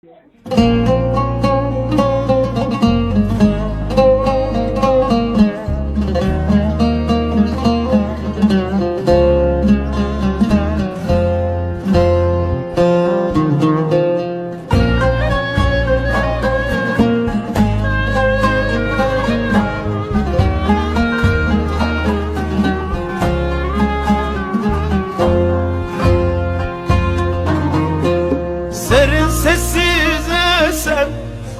Serin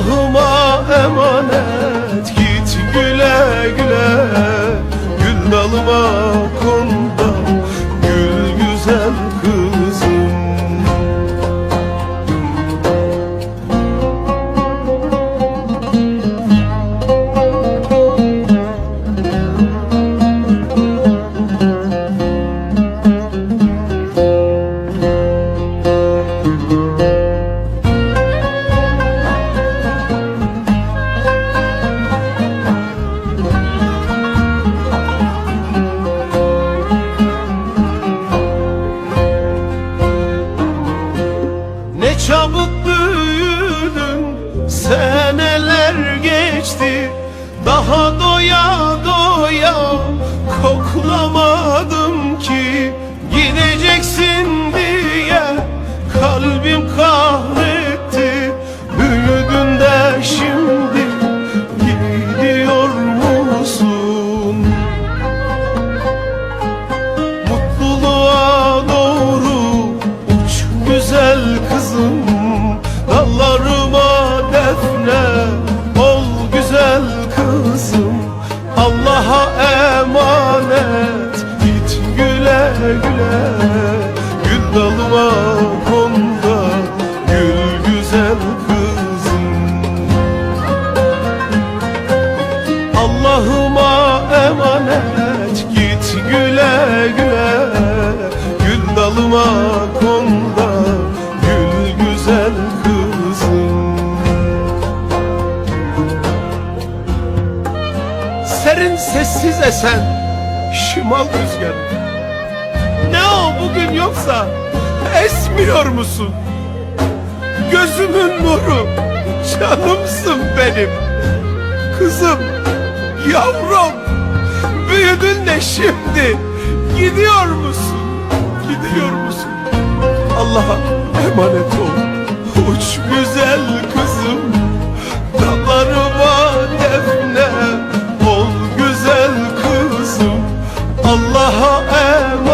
Allah'ıma emanet. Git güle güle Gül dalıma geçti. Daha doya doya Koklamadım ki. Gideceksin diye Kalbim güle Gül dalıma konda gül güzel kızım. Allah'ıma emanet git güle güle. Gül dalıma konda gül güzel kızım. Serin sessiz esen şimal rüzgarı Ne o bugün yoksa esmiyor musun? Gözümün nuru canımsın benim Kızım, yavrum Büyüdün de şimdi Gidiyor musun? Gidiyor musun? Allah'a emanet ol Uç güzel kızım Dallarıma defne Ol güzel kızım Allah'a emanet